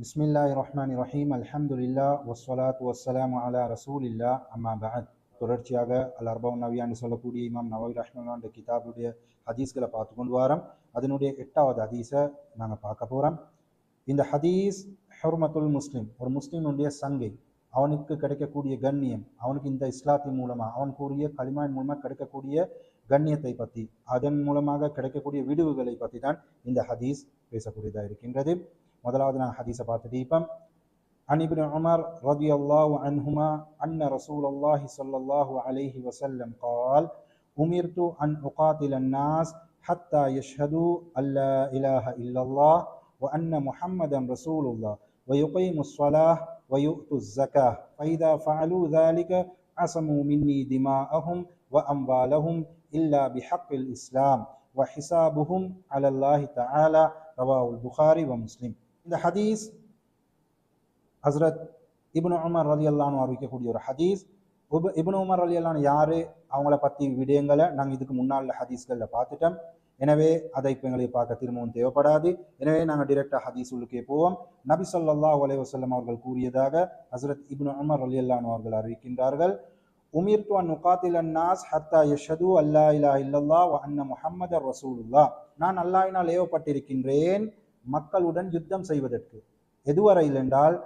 பிஸ்மில்லாஹி ரஹ்மான் ரஹீம் அல்ஹம்துலில்லா வஸ்வலாத் வஸ்லாம் அலா ரசூலில்லா அம்மா பஹத் தொடர்ச்சியாக அல் அர்பவுன் நவியான்னு சொல்லக்கூடிய இமாம் நவவி ரஹ்மான் கிதாபுடைய ஹதீஸ்களை பார்த்து கொண்டு வரோம். அதனுடைய எட்டாவது ஹதீஸை நாங்கள் பார்க்க போகிறோம் இந்த ஹதீஸ் ஹுர்மத்துல் முஸ்லீம். ஒரு முஸ்லீமுடைய சங்கை. அவனுக்கு கிடைக்கக்கூடிய கண்ணியம் அவனுக்கு இந்த இஸ்லாத்தின் மூலமாக அவன் கூறிய களிமாயின் மூலமாக கிடைக்கக்கூடிய கண்ணியத்தை பற்றி அதன் மூலமாக கிடைக்கக்கூடிய விடுவுகளை பற்றி தான் இந்த ஹதீஸ் பேசக்கூடியதாக இருக்கின்றது. முதலாவது நான் ஹதீஸை பார்த்துட்டு இப்போ عن ابن عمر رضي الله عنهما أن رسول الله صلى الله عليه وسلم قال أمرت أن أقاتل الناس حتى يشهدوا أن لا إله إلا الله وأن محمدا رسول الله ويقيموا الصلاة ويؤتوا الزكاة فإذا فعلوا ذلك عصموا مني دماءهم وأموالهم إلا بحق الإسلام وحسابهم على الله تعالى رواه البخاري ومسلم இந்த ஹதீஸ் ஹஸ்ரத் இப்னு உமர் அலி அல்லான்னு அறிவிக்கக்கூடிய ஒரு ஹதீஸ். உப இப்னு உமர் அலி அல்லான்னு யாரு? அவங்கள பற்றி விடயங்களை நாங்கள் இதுக்கு முன்னால் ஹதீஸ்களில் பார்த்துட்டோம். எனவே அதை இப்போ எங்களுக்கு பார்க்க திரும்பவும் தேவைப்படாது. எனவே நாங்கள் டிரெக்டாக ஹதீஸ் உள்ளுக்கே போவோம். நபி சொல்லல்லா அலை வசல்லம் அவர்கள் கூறியதாக ஹசரத் இப்னு உமர் அலி அல்லான் அவர்கள் அறிவிக்கின்றார்கள். உமிர்து அன் நுகாத்தில் அன்னாஸ் ஹத்தா யஷது அல்லா இலா இல்லல்லா அன்ன முஹம்மது ரசூலுல்லா நான் அல்லாஹினால் ஏவப்பட்டிருக்கின்றேன். மக்களுடன் யுத்தம் செய்வதற்கு. எதுவரையில் என்றால்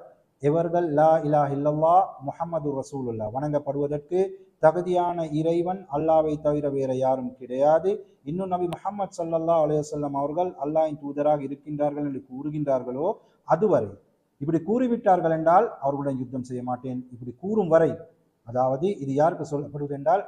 எவர்கள் லா இலா இல்லல்லா முஹம்மது ரசூலுல்லா வணங்கப்படுவதற்கு தகுதியான இறைவன் அல்லாவை தவிர வேற யாரும் கிடையாது. இன்னும் நபி முஹம்மது சல்லல்லா அலையசல்லம் அவர்கள் அல்லாஹின் தூதராக இருக்கின்றார்கள் என்று கூறுகின்றார்களோ அதுவரை. இப்படி கூறிவிட்டார்கள் என்றால் அவர்களுடன் யுத்தம் செய்ய மாட்டேன். இப்படி கூறும் வரை அதாவது இது யாருக்கு சொல்லப்படுவது என்றால்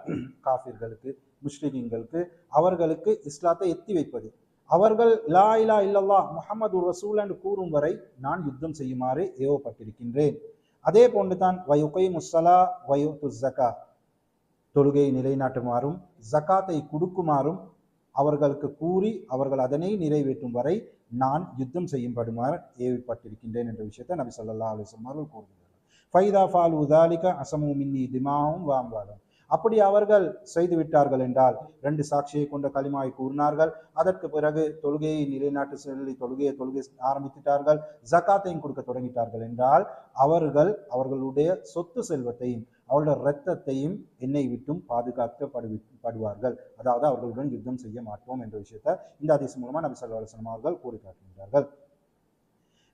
காஃபிர்களுக்கு முஸ்லிம்களுக்கு அவர்களுக்கு இஸ்லாத்தை எத்தி வைப்பது. அவர்கள் லா இலா இல்லல்லா முகமது ரசூல் என்று கூறும் வரை நான் யுத்தம் செய்யுமாறு ஏவப்பட்டிருக்கின்றேன். அதே போன்று தான் வயுகை முஸ்ஸலா வயுத்து ஜக்கா தொழுகையை நிலைநாட்டுமாறும் ஜக்காத்தை கொடுக்குமாறும் அவர்களுக்கு கூறி அவர்கள் அதனை நிறைவேற்றும் வரை நான் யுத்தம் செய்யும்படுமாறு ஏவிப்பட்டிருக்கின்றேன் என்ற விஷயத்தை நபி சொல்லா அலுவலம் அவர்கள் கூறுகிறார்கள் ஃபைதா ஃபால் உதாலிக அசமு மின்னி திமாவும் வாம்பாலும். அப்படி அவர்கள் செய்து விட்டார்கள் என்றால் ரெண்டு சாட்சியை கொண்ட களிமாவை கூறினார்கள். அதற்கு பிறகு தொழுகையை நிலைநாட்டு செல்லி தொழுகையை தொழுகை ஆரம்பித்துட்டார்கள் ஜக்காத்தையும் கொடுக்க தொடங்கிட்டார்கள் என்றால் அவர்கள் அவர்களுடைய சொத்து செல்வத்தையும் அவர்களுடைய இரத்தத்தையும் என்னை விட்டும் பாதுகாக்கப்படு படுவார்கள் அதாவது அவர்களுடன் யுத்தம் செய்ய மாட்டோம் என்ற விஷயத்தை இந்த அதிசயம் மூலமா நபி சொல்லா அலுவலம் அவர்கள் கூறி காட்டுகின்றார்கள்.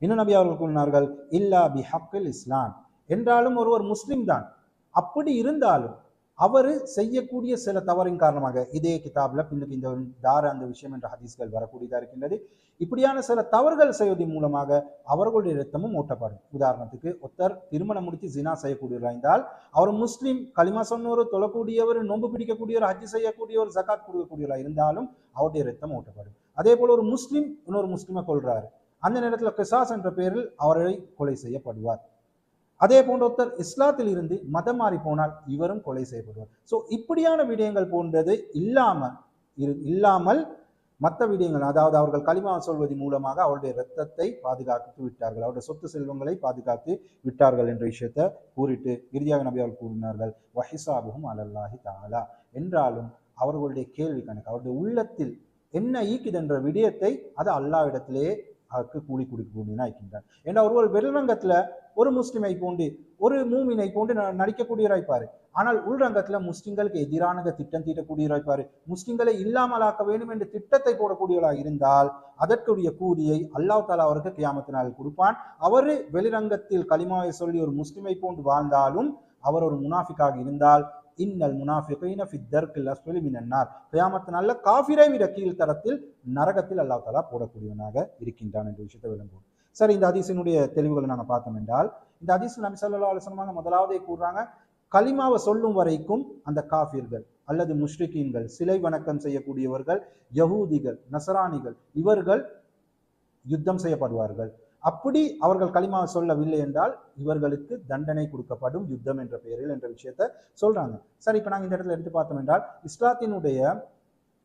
இன்னும் நபி அவர்கள் கூறினார்கள் இல்லா பி ஹக்கில் இஸ்லாம். என்றாலும் ஒருவர் முஸ்லிம் தான். அப்படி இருந்தாலும் அவர் செய்யக்கூடிய சில தவறின் காரணமாக இதே கிதாபில் பின்னுக்கு இந்த தார அந்த விஷயம் என்ற ஹதீஸ்கள் வரக்கூடியதாக இருக்கின்றது. இப்படியான சில தவறுகள் செய்வதன் மூலமாக அவர்களுடைய ரத்தமும் ஓட்டப்படும். உதாரணத்துக்கு ஒருத்தர் திருமணம் முடித்து ஜினா செய்யக்கூடியவராக இருந்தால் அவர் முஸ்லீம் களிமா சொன்னவர் தொழக்கூடியவர் நொம்பு பிடிக்கக்கூடியவர் ஹஜ் செய்யக்கூடியவர் ஜக்காத் கொடுக்கக்கூடியவராக இருந்தாலும் அவருடைய ரத்தம் ஓட்டப்படும். அதே போல ஒரு முஸ்லீம் இன்னொரு முஸ்லீமை கொள்றாரு அந்த நேரத்தில் கிசாஸ் என்ற பெயரில் அவரை கொலை செய்யப்படுவார். அதே போன்ற ஒருத்தர் இஸ்லாத்தில் இருந்து மதம் மாறி போனால் இவரும் கொலை செய்யப்படுவார். ஸோ இப்படியான விடயங்கள் போன்றது இல்லாமல் இரு இல்லாமல் மற்ற விடயங்கள் அதாவது அவர்கள் களிமா சொல்வதன் மூலமாக அவருடைய ரத்தத்தை பாதுகாத்து விட்டார்கள். அவருடைய சொத்து செல்வங்களை பாதுகாத்து விட்டார்கள் என்ற விஷயத்தை கூறிட்டு இறுதியாக நபி அவர்கள் கூறினார்கள் வஹிசாபுகும் அலல்லாஹி தாலா என்றாலும் அவர்களுடைய கேள்வி கணக்கு அவருடைய உள்ளத்தில் என்ன ஈக்குது என்ற விடயத்தை அது அல்லாவிடத்திலேயே ஹக்கு கூலி கொடுக்கக்கூடியனா இருக்கின்றார் ஏன்னா ஒருவர் வெளிரங்கத்தில் ஒரு முஸ்லிமை போண்டு ஒரு மூமினை போன்று நடிக்கக்கூடியவராய்ப்பாரு ஆனால் உள்ரங்கத்தில் முஸ்லிம்களுக்கு எதிரான திட்டம் தீட்டக்கூடியவராய்ப்பாரு முஸ்லிம்களை இல்லாமலாக்க வேண்டும் என்ற திட்டத்தை போடக்கூடியவராக இருந்தால் அதற்குரிய கூலியை அல்லாஹ் தாலா அவருக்கு கியாமத்தினால் கொடுப்பான். அவர் வெளிரங்கத்தில் களிமாவை சொல்லி ஒரு முஸ்லிமை போன்று வாழ்ந்தாலும் அவர் ஒரு முனாஃபிக்காக இருந்தால் இன்னல் முனாஃபிகைன ஃபி தர்கில் அஸ்வலி மினன்னார் கியாமத்தினால காஃபிரை விட கீழ்த்தரத்தில் நரகத்தில் அல்லாஹ் தாலா போடக்கூடியவனாக இருக்கின்றான் என்ற விஷயத்தை விளங்குவோம். சரி இந்த அதிசனுடைய தெளிவுகளை நாங்கள் பார்த்தோம் என்றால் இந்த அதிசு நபி சொல்லா அலுவலமாக முதலாவதே கூறுறாங்க கலிமாவை சொல்லும் வரைக்கும் அந்த காஃபிர்கள் அல்லது முஷ்ரிகீன்கள் சிலை வணக்கம் செய்யக்கூடியவர்கள் யகூதிகள் நசராணிகள் இவர்கள் யுத்தம் செய்யப்படுவார்கள். அப்படி அவர்கள் களிமாவை சொல்லவில்லை என்றால் இவர்களுக்கு தண்டனை கொடுக்கப்படும் யுத்தம் என்ற பெயரில் என்ற விஷயத்த சொல்றாங்க. சரி இப்போ நாங்கள் இந்த இடத்துல எடுத்து பார்த்தோம் என்றால் இஸ்லாத்தினுடைய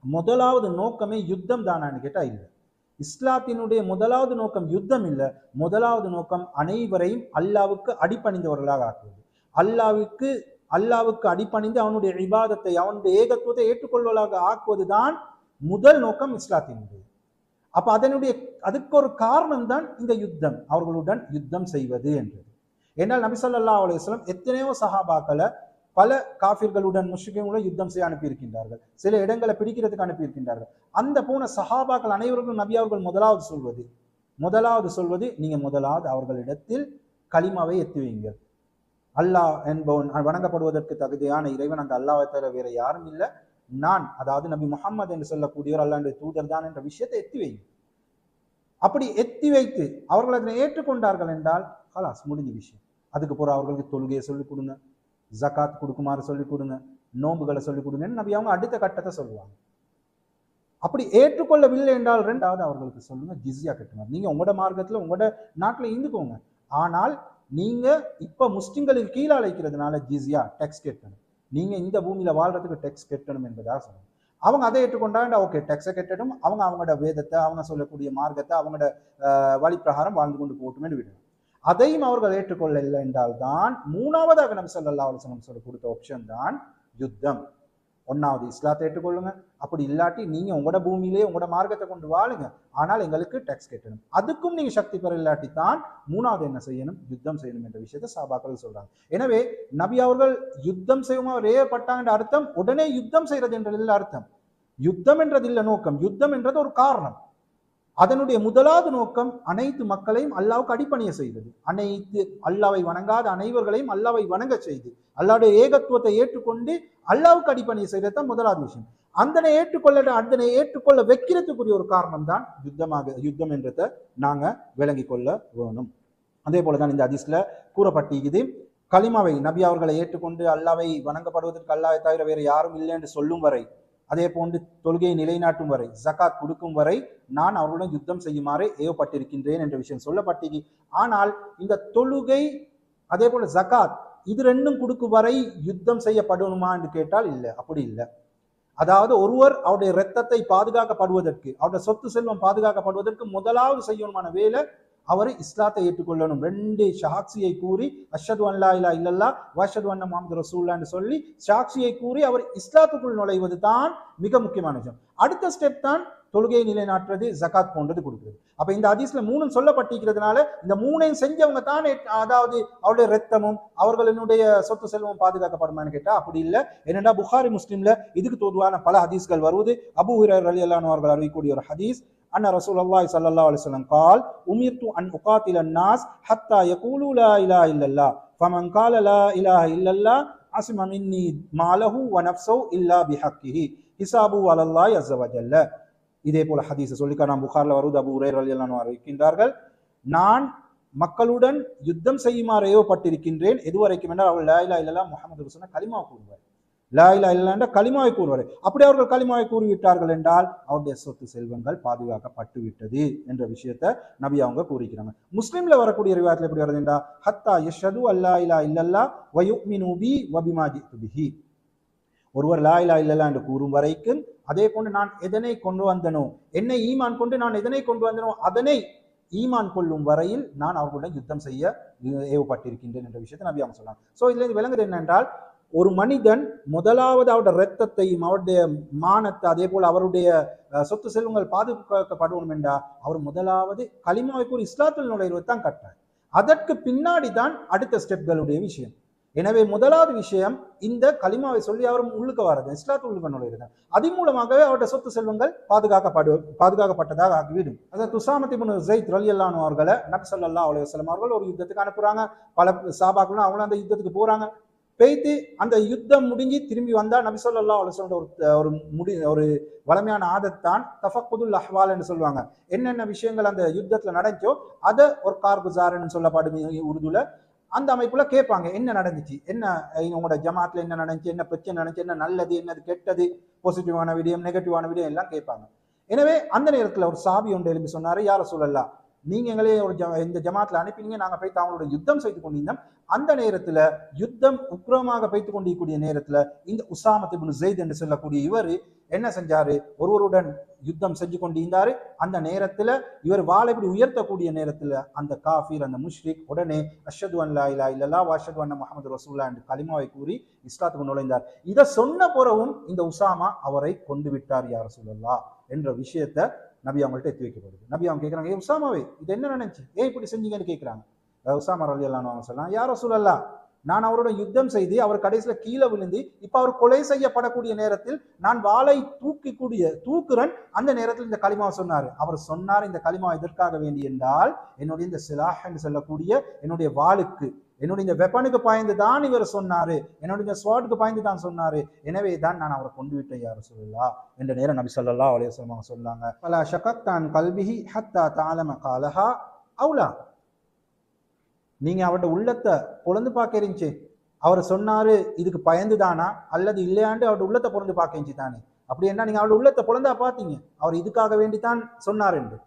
முதலாவது நோக்கமே யுத்தம் தானான்னு கேட்டால் இல்லை. இஸ்லாத்தினுடைய முதலாவது நோக்கம் யுத்தம் இல்லை. முதலாவது நோக்கம் அனைவரையும் அல்லாவுக்கு அடிப்பணிந்தவர்களாக ஆக்குவது. அல்லாவுக்கு அல்லாவுக்கு அடிப்பணிந்து அவனுடைய விவாதத்தை அவனுடைய ஏகத்துவத்தை ஏற்றுக்கொள்வதாக ஆக்குவதுதான் முதல் நோக்கம் இஸ்லாத்தினுடைய அப்ப அதனுடைய அதுக்கு ஒரு காரணம் தான் இந்த யுத்தம். அவர்களுடன் யுத்தம் செய்வது என்றது. என்னால் நபிசல்லா அலுவலம் எத்தனையோ சஹாபாக்களை பல காஃபிர்களுடன் முஷ்ரிக்குடன் யுத்தம் செய்ய அனுப்பியிருக்கின்றார்கள். சில இடங்களை பிடிக்கிறதுக்கு அனுப்பியிருக்கின்றார்கள். அந்த போன சஹாபாக்கள் அனைவருக்கும் நபி அவர்கள் முதலாவது சொல்வது முதலாவது சொல்வது நீங்க முதலாவது அவர்களிடத்தில் கலிமாவை எத்தி அல்லாஹ் என்பவன் வணங்கப்படுவதற்கு தகுதியான இறைவன் அந்த அல்லாவை தவிர வேற யாரும் இல்லை. நான் அதாவது நபி முகம்மது என்று சொல்லக்கூடியவர் அல்லாண்டு தூதர் தான் என்ற விஷயத்தை எத்தி வைங்க அப்படி எத்தி வைத்து அவர்கள் அதனை ஏற்றுக்கொண்டார்கள் என்றால் ஹலாஸ் முடிஞ்ச விஷயம். அதுக்கு பிறகு அவர்களுக்கு தொழுகையை சொல்லிக் கொடுங்க ஜகாத் கொடுக்குமாறு சொல்லிக் கொடுங்க நோன்புகளை சொல்லிக் கொடுங்கன்னு நபி அவங்க அடுத்த கட்டத்தை சொல்லுவாங்க. அப்படி ஏற்றுக்கொள்ளவில்லை என்றால் ரெண்டாவது அவர்களுக்கு சொல்லுங்க ஜிஸ்யா கட்டுங்க. நீங்க உங்களோட மார்க்கத்துல உங்களோட நாட்டுல இருந்துக்கோங்க. ஆனால் நீங்க இப்ப முஸ்லிம்களுக்கு கீழே அழைக்கிறதுனால ஜிஸ்யா டெக்ஸ் கட்டணும் நீங்கள் இந்த பூமியில் வாழ்றதுக்கு டெக்ஸ் கட்டணும் என்பதாக சொல்லுங்க அவங்க அதை ஏற்றுக்கொண்டாண்டா ஓகே டெக்ஸை கட்டணும் அவங்க அவங்களோட வேதத்தை அவங்க சொல்லக்கூடிய மார்க்கத்தை அவங்களோட வழிப்பிரகாரம் வழி பிரகாரம் வாழ்ந்து கொண்டு போட்டுமே விடணும். அதையும் அவர்கள் ஏற்றுக்கொள்ளவில்லை என்றால் தான் மூணாவதாக நபி ஸல்லல்லாஹு அலைஹி சொல்ல கொடுத்த ஆப்ஷன் தான் யுத்தம். ஒன்றாவது இஸ்லாத்தை ஏற்றுக்கொள்ளுங்க. அப்படி இல்லாட்டி நீங்கள் உங்களோட பூமியிலே உங்களோட மார்க்கத்தை கொண்டு வாழுங்க. ஆனால் எங்களுக்கு டேக்ஸ் கட்டணும். அதுக்கும் நீங்கள் சக்தி பெற இல்லாட்டி தான் மூணாவது என்ன செய்யணும்? யுத்தம் செய்யணும் என்ற விஷயத்தை சாபாக்கள் சொல்கிறாங்க எனவே நபி அவர்கள் யுத்தம் செய்யும் அவர் ஏற்பட்டாங்க அர்த்தம்? உடனே யுத்தம் செய்கிறது என்றதில் அர்த்தம். யுத்தம் என்றது இல்லை நோக்கம். யுத்தம் என்றது ஒரு காரணம். அதனுடைய முதலாவது நோக்கம் அனைத்து மக்களையும் அல்லாவுக்கு அடிப்பணிய செய்வது அனைத்து அல்லாவை வணங்காத அனைவர்களையும் அல்லாவை வணங்க செய்து அல்லாவுடைய ஏகத்துவத்தை ஏற்றுக்கொண்டு அல்லாவுக்கு அடிப்பணிய செய்வது தான் முதலாவது விஷயம். அந்தனை ஏற்றுக்கொள்ள அந்தனை ஏற்றுக்கொள்ள வைக்கிறதுக்குரிய ஒரு காரணம் தான் யுத்தமாக யுத்தம் என்றதை நாங்க விளங்கி கொள்ள வேணும். அதே போலதான் இந்த அதிஸ்ல கூறப்பட்டிருக்குது கலிமாவை நபி அவர்களை ஏற்றுக்கொண்டு அல்லாவை வணங்கப்படுவதற்கு அல்லாவை தவிர வேறு யாரும் இல்லை என்று சொல்லும் வரை அதே போன்று தொழுகையை நிலைநாட்டும் வரை ஜகாத் கொடுக்கும் வரை நான் அவர்களுடன் யுத்தம் செய்யுமாறு ஏவப்பட்டிருக்கின்றேன் என்ற விஷயம் சொல்லப்பட்டது. ஆனால் இந்த தொழுகை அதே போல ஜகாத் இது ரெண்டும் கொடுக்கும் வரை யுத்தம் செய்யப்படணுமா என்று கேட்டால் இல்லை அப்படி இல்லை. அதாவது ஒருவர் அவருடைய இரத்தத்தை பாதுகாக்கப்படுவதற்கு அவருடைய சொத்து செல்வம் பாதுகாக்கப்படுவதற்கு முதலாவது செய்யணுமான வேலை அவர் இஸ்லாத்தை ஏற்றுக்கொள்ளணும். ரெண்டு சாட்சியை கூறி அஷத் அல்லா இல்லா இல்லல்லா வஷது வண்ண முகமது ரசூல்லான்னு சொல்லி சாட்சியை கூறி அவர் இஸ்லாத்துக்குள் நுழைவது தான் மிக முக்கியமான விஷயம். அடுத்த ஸ்டெப் தான் தொழுகையை நிலைநாட்டுறது ஜக்காத் போன்றது கொடுக்குறது. அப்போ இந்த அதிசல மூணும் சொல்லப்பட்டிருக்கிறதுனால இந்த மூணையும் செஞ்சவங்க தானே அதாவது அவருடைய ரத்தமும் அவர்களினுடைய சொத்து செல்வமும் பாதுகாக்கப்படுமான்னு கேட்டால் அப்படி இல்லை. என்னென்னா புகாரி முஸ்லீம்ல இதுக்கு தொதுவான பல ஹதீஸ்கள் வருவது அபு ஹிரர் அலி அல்லானவர்கள் அறிவிக்கூடிய ஒரு ஹதீஸ். அண்ணா ரசூல் ரசூலல்லாய் சல்லா அலிஸ்லம் கால் உமிர்த்து அன் உகாத்தில் அன்னாஸ் ஹத்தா யகூலு லா இலா இல்லல்லா ஃபமன் கால லா இலா இல்லல்லா அசிமமின்னி மாலஹு வனப்சோ இல்லா பிஹக்கிஹி. ஹிசாபு அலல்லாய் அஸ்ஸவஜல்ல இதே போல ஹதீஸை சொல்லிக்கான நான் புகாரில் வருவது அபு உரையர் அலியல்லான் இருக்கின்றார்கள் நான் மக்களுடன் யுத்தம் செய்யுமாறையோ பட்டிருக்கின்றேன். எதுவரைக்கும் என்றால் அவள் லாயிலா இல்லலா முகமது சொன்ன கலிமா கூறுவார். லாயிலா இல்லா என்ற கலிமாவை கூறுவார். அப்படி அவர்கள் கலிமாவை கூறிவிட்டார்கள் என்றால் அவருடைய சொத்து செல்வங்கள் பாதுகாக்கப்பட்டு விட்டது என்ற விஷயத்தை நபி அவங்க கூறிக்கிறாங்க. முஸ்லீம்ல வரக்கூடிய ரிவாயத்தில் எப்படி வருது என்றா ஹத்தா யஷது அல்லா இலா இல்லல்லா வயுமினுபி வபிமாஜி ஒரு ஒருவர் லாயிலா இலா இல்லல்லா என்று கூறும் வரைக்கும் அதே போன்று நான் எதனை கொண்டு வந்தனோ? என்னை ஈமான் கொண்டு நான் எதனை கொண்டு வந்தனோ? அதனை ஈமான் கொள்ளும் வரையில் நான் அவர்களுடன் யுத்தம் செய்ய ஏவப்பட்டிருக்கின்றேன் என்ற விஷயத்தை நபி அவங்க சொன்னாங்க ஸோ இதுல இருந்து விளங்குது என்னென்றால் ஒரு மனிதன் முதலாவது அவருடைய இரத்தத்தையும் அவருடைய மானத்தை அதே போல் அவருடைய சொத்து செல்வங்கள் பாதுகாக்கப்படணும் என்றா அவர் முதலாவது களிமாவை கூறி இஸ்லாத்தில் நுழைவது தான் கட்டார் அதற்கு பின்னாடி தான் அடுத்த ஸ்டெப்களுடைய விஷயம். எனவே முதலாவது விஷயம் இந்த களிமாவை சொல்லி அவரும் உள்ளுக்க வர்றது இஸ்லாத்து உள்ளுக்க நுழையிறது. அதன் மூலமாகவே அவருடைய சொத்து செல்வங்கள் பாதுகாக்கப்படு பாதுகாக்கப்பட்டதாக ஆகிவிடும். அதாவது துசாமத்தி முன் ஜெயித் ரலி அல்லானு அவர்களை நபி ஸல்லல்லாஹு அலைஹி வஸல்லம் அவர்கள் ஒரு யுத்தத்துக்கு அனுப்புறாங்க. பல சாபாக்களும் அவங்களும் அந்த யுத்தத்துக்கு போறாங்க. பெய்து அந்த யுத்தம் முடிஞ்சு திரும்பி வந்தால் நபி சொல்லல்லா அலைஹி வஸல்லம் ஒரு ஒரு முடி ஒரு வளமையான ஆதத்தான் தஃபக்குதுல் அஹ்வால் என்று சொல்லுவாங்க. என்னென்ன விஷயங்கள் அந்த யுத்தத்தில் நடந்துச்சோ அதை ஒரு கார்குசார்னு சொல்லப்படும் உருதுல அந்த அமைப்புல கேட்பாங்க என்ன நடந்துச்சு? என்ன உங்களோட ஜமாத்துல என்ன நடந்துச்சு? என்ன பிரச்சனை நடந்துச்சு? என்ன நல்லது? என்னது கெட்டது? பாசிட்டிவான விடயம் நெகட்டிவான விடயம் எல்லாம் கேட்பாங்க. எனவே அந்த நேரத்துல ஒரு சாபி ஒன்று எழுப்பி சொன்னாரு யார சொல்லலாம் நீங்க எங்களே ஒரு ஜ- இந்த ஜமாத்தில் அனுப்பினீங்க. நாங்க போய் அவங்களோட யுத்தம் செய்து கொண்டிருந்தோம். அந்த நேரத்துல யுத்தம் உக்கிரமாக பைத்து கொண்டிருக்கக்கூடிய நேரத்துல இந்த உசாமத்து ஜெயித் என்று சொல்லக்கூடிய இவர் என்ன செஞ்சாரு? ஒருவருடன் யுத்தம் செஞ்சு கொண்டிருந்தாரு. அந்த நேரத்துல இவர் வாளை இப்படி உயர்த்தக்கூடிய நேரத்துல அந்த காஃபீர் அந்த முஷ்ரிக் உடனே அஷது அன் லா இலா இல்லல்லா வாஷது அண்ண முகமது ரசூல்லா என்று கலிமாவை கூறி இஸ்லாத்துக்கு நுழைந்தார். இதை சொன்ன பிறகும் இந்த உசாமா அவரை கொண்டு விட்டார் யார் சொல்லல்லா என்ற விஷயத்தை நபி அவங்கள்ட்ட எத்தி வைக்கப்படுது. நபி அவங்க கேட்குறாங்க ஏ உசாமாவே இது என்ன நினைச்சு? ஏன் இப்படி செஞ்சீங்கன்னு கேட்குறாங்க உசாமா ரலி அவங்க சொல்லலாம் யாரோ சொல்லலாம் நான் அவரோட யுத்தம் செய்து அவர் கடைசியில் கீழே விழுந்து இப்போ அவர் கொலை செய்யப்படக்கூடிய நேரத்தில் நான் வாளை தூக்கிக்கூடிய தூக்குறன். அந்த நேரத்தில் இந்த களிமாவை சொன்னார். அவர் சொன்னார் இந்த களிமா எதற்காக வேண்டி என்றால் என்னுடைய இந்த சிலாஹ் என்று சொல்லக்கூடிய என்னுடைய வாளுக்கு என்னுடைய இந்த வெப்பனுக்கு பாய்ந்து தான் இவர் சொன்னாரு. என்னுடைய இந்த ஸ்வாட்டுக்கு பாய்ந்து தான் சொன்னாரு. எனவே தான் நான் அவரை கொண்டு விட்டேன் யார் சொல்லலா என்ற நேரம் நபி சொல்லா அலைய அவங்க சொன்னாங்க. பல ஷகத்தான் கல்விஹி ஹத்தா தாலம காலஹா அவுலா. நீங்க அவரோட உள்ளத்தை பொழந்து பார்க்க இருந்துச்சு. அவர் சொன்னாரு இதுக்கு பயந்து தானா அல்லது இல்லையாண்டு அவரோட உள்ளத்தை பொழந்து பார்க்க இருந்துச்சு தானே? அப்படி என்ன நீங்க அவரோட உள்ளத்தை பொழந்தா பார்த்தீங்க. அவர் இதுக்காக வேண்டித்தான் சொன்னார் என்று.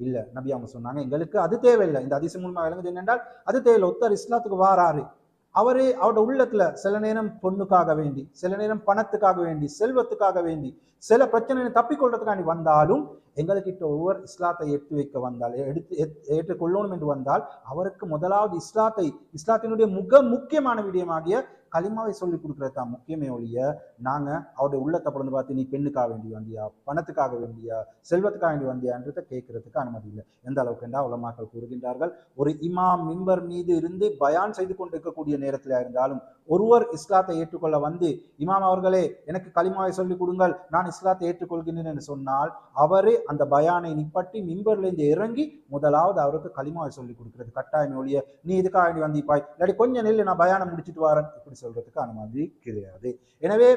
இல்லை நபி அவங்க சொன்னாங்க. எங்களுக்கு அது தேவையில்லை. இந்த அதிசயம் மூலமாக விளங்குது என்னென்றால் அது தேவையில்லை. ஒத்தர் இஸ்லாத்துக்கு வாராரு. அவரே அவரோட உள்ளத்துல சில நேரம் பொண்ணுக்காக வேண்டி சில நேரம் பணத்துக்காக வேண்டி செல்வத்துக்காக வேண்டி சில பிரச்சனைகளை தப்பிக்கொள்றதுக்காண்டி வந்தாலும் எங்கள்கிட்ட ஒவ்வொரு இஸ்லாத்தை ஏற்றி வைக்க வந்தால் எடுத்து ஏற்றுக்கொள்ளணும் என்று வந்தால் அவருக்கு முதலாவது இஸ்லாத்தை இஸ்லாத்தினுடைய மிக முக்கியமான விடயமாகிய களிமாவை சொல்லி கொடுக்கறது தான் முக்கியமே ஒழிய நாங்க அவருடைய உள்ளத்தை பிறந்து பார்த்து நீ பெண்ணுக்காக வேண்டி வந்தியா? பணத்துக்காக வேண்டியா? செல்வத்துக்காக வேண்டி வந்தியான்றதை கேட்கறதுக்கு அனுமதி இல்லை. எந்த அளவுக்கு என்றால் உலமாக்கள் கூறுகின்றார்கள் ஒரு இமாம் மிம்பர் மீது இருந்து பயான் செய்து கொண்டிருக்கக்கூடிய நேரத்தில் இருந்தாலும் ஒருவர் இஸ்லாத்தை ஏற்றுக்கொள்ள வந்து இமாம் அவர்களே எனக்கு களிமாவை சொல்லிக் கொடுங்கள் நான் இஸ்லாத்தை ஏற்றுக்கொள்கின்றேன் என்று சொன்னால் அவரே அந்த பயானை நிப்பட்டி மிம்பர்லேருந்து இறங்கி முதலாவது அவருக்கு களிமாவை சொல்லி கொடுக்கிறது. கட்டாயம் ஒழிய நீ இதுக்காக வேண்டி வந்திப்பாய் இல்லாட்டி கொஞ்சம் நெல்லு நான் பயானம் முடிச்சுட்டு வரேன். இப்படி சொல்றதுக்கு அனுமதி கிடையாது. எனவே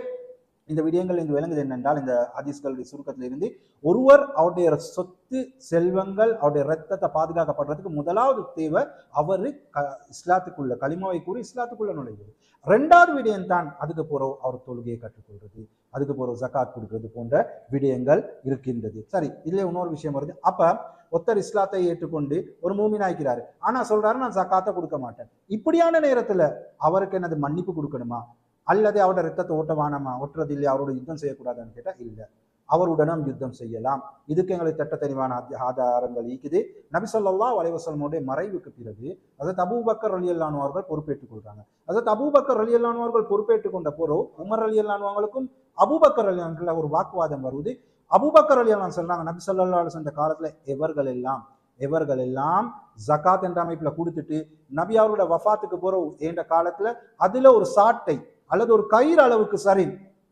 இந்த விடயங்கள் இங்கு விளங்குது என்னென்றால் இந்த ஹதீஸ்களுடைய சுருக்கத்தில் இருந்து ஒருவர் அவருடைய சொத்து செல்வங்கள் அவருடைய ரத்தத்தை பாதுகாக்கப்படுறதுக்கு முதலாவது தேவை அவரு க இஸ்லாத்துக்குள்ள களிமாவை கூறி இஸ்லாத்துக்குள்ள நுழைவது. ரெண்டாவது விடயம் தான் அதுக்கு போறோம் அவர் தொழுகையை கற்றுக்கொள்வது அதுக்கு போறோம் ஜக்காத் கொடுக்கிறது போன்ற விடயங்கள் இருக்கின்றது. சரி இதுல இன்னொரு விஷயம் வருது. அப்ப ஒத்தர் இஸ்லாத்தை ஏற்றுக்கொண்டு ஒரு மூமின் ஆகிறாரு ஆனா சொல்றாரு நான் ஜக்காத்தை கொடுக்க மாட்டேன். இப்படியான நேரத்துல அவருக்கு என்னது மன்னிப்பு கொடுக்கணுமா? அல்லது அவரோட ரத்தத்தை ஓட்டவானமா ஒட்டுறது இல்லை அவரோட யுத்தம் செய்யக்கூடாதுன்னு கேட்டால் இல்லை. அவருடனும் யுத்தம் செய்யலாம். இதுக்கு எங்களுக்கு திட்ட தெளிவான ஆதாரங்கள் இருக்குது நபி சொல்லா வலைவசலமுடைய மறைவுக்கு பிறகு அதை அபூபக்கர் அலி அல்லானவர்கள் பொறுப்பேற்றுக் கொள்றாங்க. அதாவது அபூபக்கர் அலி அல்லானவர்கள் பொறுப்பேற்றுக் கொண்ட போரோ உமர் அலி அல்லானவங்களுக்கும் அபூபக்கர் அலியான்ல ஒரு வாக்குவாதம் வருவது அபூபக்கர் அலி அல்லான் சொல்றாங்க நபி சொல்லா அந்த காலத்துல எவர்கள் எல்லாம் எவர்கள் எல்லாம் ஜக்காத் என்ற அமைப்புல கொடுத்துட்டு நபி அவரோட வஃபாத்துக்கு போற ஏண்ட காலத்துல அதுல ஒரு சாட்டை அல்லது ஒரு கயிறு அளவுக்கு சரி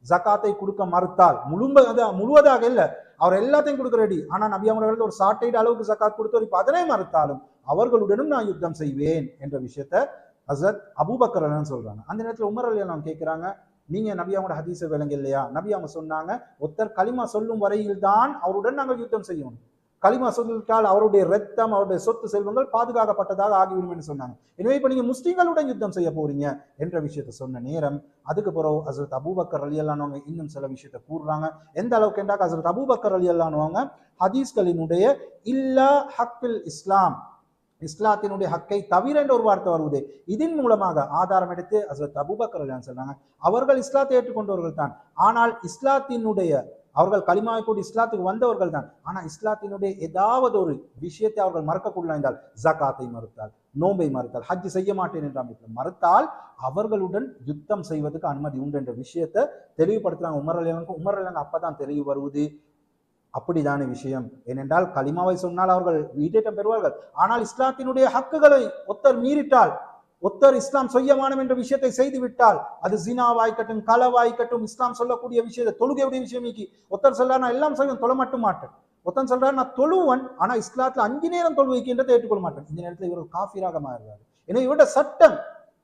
ஜக்காத்தை கொடுக்க மறுத்தால் முழும்ப முழுவதாக இல்லை அவர் எல்லாத்தையும் கொடுக்க ரெடி ஆனா நபி அவர்கள் ஒரு சாட்டைடு அளவுக்கு ஜக்காத் கொடுத்தவர் இப்ப அதனை மறுத்தாலும் அவர்களுடனும் நான் யுத்தம் செய்வேன் என்ற விஷயத்த ஹசரத் அபூபக்கர் சொல்றாங்க. அந்த நேரத்தில் உமர் அலி அவங்க கேட்கிறாங்க நீங்க நபி அவங்களோட ஹதீச விளங்க இல்லையா நபி அவங்க சொன்னாங்க ஒருத்தர் களிமா சொல்லும் வரையில் தான் அவருடன் நாங்கள் யுத்தம் செய்யணும் களிமா சொல்லிவிட்டால் அவருடைய ரத்தம் அவருடைய சொத்து செல்வங்கள் பாதுகாக்கப்பட்டதாக ஆகிவிடும் என்று சொன்னாங்க. எனவே இப்போ நீங்கள் முஸ்லீம்களுடன் யுத்தம் செய்ய போறீங்க என்ற விஷயத்தை சொன்ன நேரம் அதுக்கு பிறகு ஹசரத் அபூபக்கர் அலி அல்லானவங்க இன்னும் சில விஷயத்த கூறுறாங்க. எந்த அளவுக்கு என்றால் ஹசரத் அபூபக்கர் அலி அல்லானவங்க ஹதீஸ்களினுடைய இல்லா ஹக்கில் இஸ்லாம் இஸ்லாத்தினுடைய ஹக்கை தவிர என்ற ஒரு வார்த்தை வருவது இதன் மூலமாக ஆதாரம் எடுத்து ஹசரத் அபூபக்கர் அலியான் சொல்றாங்க. அவர்கள் இஸ்லாத்தை ஏற்றுக்கொண்டவர்கள் தான். ஆனால் இஸ்லாத்தினுடைய அவர்கள் களிமாவை கூட இஸ்லாத்துக்கு வந்தவர்கள் தான் ஆனால் இஸ்லாத்தினுடைய ஏதாவது ஒரு விஷயத்தை அவர்கள் மறக்கக்கூடாது ஜக்காத்தை மறுத்தால் நோம்பை மறுத்தால் ஹஜ் செய்ய மாட்டேன் என்ற அமைப்பில் மறுத்தால் அவர்களுடன் யுத்தம் செய்வதற்கு அனுமதி உண்டு என்ற விஷயத்தை தெளிவுபடுத்துறாங்க. உமர் அலியனுக்கு உமர் அலியனுக்கு அப்பதான் தெளிவு வருவது அப்படிதான விஷயம். ஏனென்றால் களிமாவை சொன்னால் அவர்கள் வீட்டேற்றம் பெறுவார்கள். ஆனால் இஸ்லாத்தினுடைய ஹக்குகளை ஒத்தர் மீறிட்டால் ஒத்தர் இஸ்லாம் சொய்யமானம் என்ற விஷயத்தை செய்து விட்டால் அது ஜினாவாய்க்கட்டும் களவாய்க்கட்டும் இஸ்லாம் சொல்லக்கூடிய விஷயத்தை தொழுகையுடைய விஷயம் நீக்கி ஒத்தர் சொல்றா நான் எல்லாம் செய்வேன் தொழ மட்டும் மாட்டேன். ஒத்தன் சொல்றாரு நான் தொழுவன் ஆனா இஸ்லாத்துல அஞ்சு நேரம் தொழுவைக்கின்றதை ஏற்றுக்கொள்ள மாட்டேன். இந்த நேரத்தில் இவர் காஃபிராக மாறுகிறார். எனவே இவருடைய சட்டம்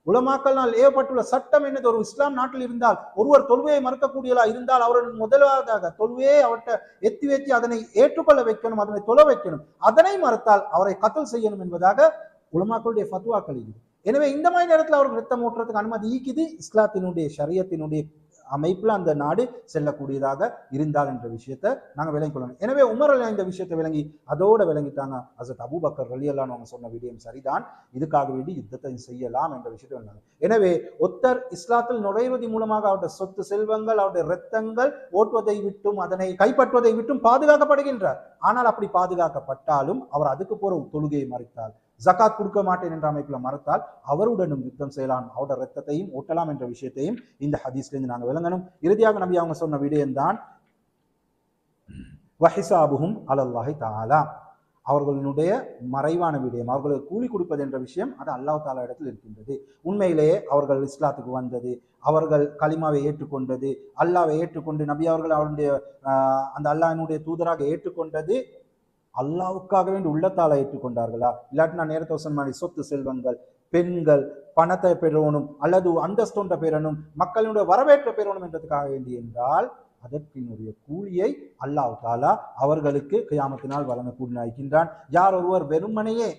உலமாக்கள்னால் ஏவப்பட்டுள்ள சட்டம் என்னது? ஒரு இஸ்லாம் நாட்டில் இருந்தால் ஒருவர் தொழுவையை மறுக்கக்கூடியதா இருந்தால் அவர்கள் முதலாவதாக தொழுவையை அவர்கிட்ட எத்தி வைத்து அதனை ஏற்றுக்கொள்ள வைக்கணும் அதனை தொலை வைக்கணும். அதனை மறுத்தால் அவரை கத்தல் செய்யணும் என்பதாக உலமாக்களுடைய ஃபத்வாக்கள் இது எனவே இந்த மாதிரி நேரத்தில் அவருக்கு ரத்தம் ஓட்டுறதுக்கு அனுமதி ஈக்குது. இஸ்லாத்தினுடைய ஷரியத்தினுடைய அமைப்புல அந்த நாடு செல்லக்கூடியதாக இருந்தால் என்ற விஷயத்தை நாங்கள் விளங்கி கொள்ளணும். எனவே உமர் அலி இந்த விஷயத்தை விளங்கி அதோட விளங்கிட்டாங்க அசத் அபூபக்கர் அலி அல்லான்னு அவங்க சொன்ன விடயம் சரிதான். இதுக்காக வேண்டி யுத்தத்தை செய்யலாம் என்ற விஷயத்தை வந்தாங்க எனவே ஒத்தர் இஸ்லாத்தில் நுழைவதி மூலமாக அவருடைய சொத்து செல்வங்கள் அவருடைய ரத்தங்கள் ஓட்டுவதை விட்டும் அதனை கைப்பற்றுவதை விட்டும் பாதுகாக்கப்படுகின்றார். ஆனால் அப்படி பாதுகாக்கப்பட்டாலும் அவர் அதுக்கு போற தொழுகையை மறைத்தார். ஜக்காத் கொடுக்க மாட்டேன் என்ற அமைப்பில் மறுத்தால் அவருடனும் யுத்தம் செய்யலாம். அவரோட ரத்தத்தையும் ஒட்டலாம் என்ற விஷயத்தையும் இந்த ஹதீஸ்லேருந்து நாங்கள் விளங்கணும். இறுதியாக நம்பி அவங்க சொன்ன விடயம்தான் வஹிசாபுஹும் அலல்லாஹி தாலா அவர்களுடைய மறைவான விடயம் அவர்களுக்கு கூலி கொடுப்பது என்ற விஷயம் அது அல்லாஹ் தாலா இடத்தில் இருக்கின்றது. உண்மையிலேயே அவர்கள் இஸ்லாத்துக்கு வந்தது அவர்கள் கலிமாவை ஏற்றுக்கொண்டது அல்லாவை ஏற்றுக்கொண்டு நபி அவர்கள் அவருடைய அந்த அல்லாஹினுடைய தூதராக ஏற்றுக்கொண்டது அல்லாவுக்காக வேண்டி உள்ளத்தால் ஏற்றுக்கொண்டார்களா? இல்லாட்டி நான் நேரத்தை சொன்ன சொத்து செல்வங்கள் பெண்கள் பணத்தை பெறணும் அல்லது அந்தஸ்தொன்ற பெறணும் மக்களுடைய வரவேற்ற பெறணும் என்றதுக்காக வேண்டி என்றால் அதற்கினுடைய கூலியை அல்லாஹ் தாலா அவர்களுக்கு கியாமத்தினால் வழங்கக்கூடிய இருக்கின்றான் யார் ஒருவர் வெறுமனையே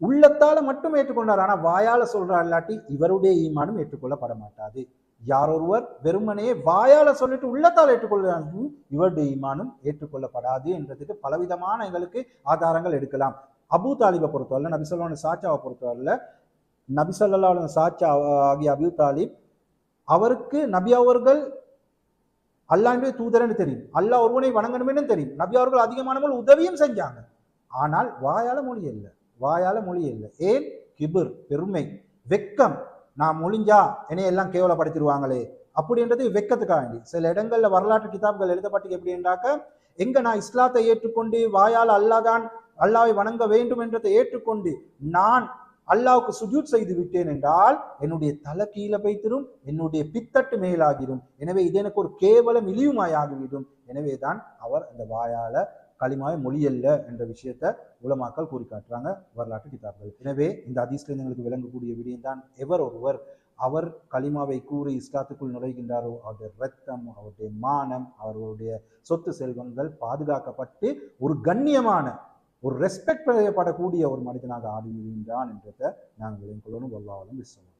உள்ளத்தால மட்டும் ஏற்றுக்கொண்டார் ஆனால் வாயால் சொல்றார் இல்லாட்டி இவருடைய ஈமானும் ஏற்றுக்கொள்ளப்பட மாட்டாது. யார் ஒருவர் வெறுமனையே வாயால சொல்லிட்டு உள்ளத்தால் ஏற்றுக்கொள்கிறார்கள் இவருடைய ஈமானும் ஏற்றுக்கொள்ளப்படாது என்றதுக்கு பலவிதமான எங்களுக்கு ஆதாரங்கள் எடுக்கலாம். அபூ தாலிபை பொறுத்தவரை நபி சொல்லா சாச்சாவை பொறுத்தவரையில் நபி சொல்லா சாச்சா ஆகிய அபூ தாலிப் அவருக்கு நபி அவர்கள் அல்லாஹ்வுடைய தூதரன்னு தெரியும். அல்லாஹ் ஒருவனை வணங்கணும்னு தெரியும். நபி அவர்கள் அதிகமானவர்கள் உதவியும் செஞ்சாங்க. ஆனால் வாயால மொழி இல்லை. வாயால மொழி இல்லை. ஏன்? கிபிர் பெருமை வெக்கம். நான் முழிஞ்சா என்னையெல்லாம் கேவலப்படுத்திடுவாங்களே? அப்படின்றது வெக்கத்துக்காக வேண்டி சில இடங்கள்ல வரலாற்று கிதாப்கள் எழுதப்பட்டு எப்படின்றாக்க எங்க நான் இஸ்லாத்தை ஏற்றுக்கொண்டு வாயால் அல்லாதான் அல்லாவை வணங்க வேண்டும் என்றதை ஏற்றுக்கொண்டு நான் அல்லாவுக்கு சுஜூத் செய்து விட்டேன் என்றால் என்னுடைய தலை கீழே வைத்திரும் என்னுடைய பித்தட்டு மேலாகிடும் எனவே இது எனக்கு ஒரு கேவலம் இழிவுமாயாகிவிடும் எனவே தான் அவர் அந்த வாயால களிமாய் மொழியல்ல என்ற விஷயத்தை உலமாக்கள் கூறி காட்டுறாங்க வரலாற்று கிதாப்கள். எனவே இந்த அதிசல எங்களுக்கு விளங்கக்கூடிய விடயம் தான் எவர் ஒருவர் அவர் களிமாவை கூறி இஸ்லாத்துக்குள் நுழைகின்றாரோ அவருடைய ரத்தம் அவருடைய மானம் அவர்களுடைய சொத்து செல்வங்கள் பாதுகாக்கப்பட்டு ஒரு கண்ணியமான ஒரு ரெஸ்பெக்ட் செய்யப்படக்கூடிய ஒரு மனிதனாக ஆடி விழுகின்றான் என்றதை நாங்கள் விளங்கிக் கொள்ளணும். வல்லாவலம் விசுவம்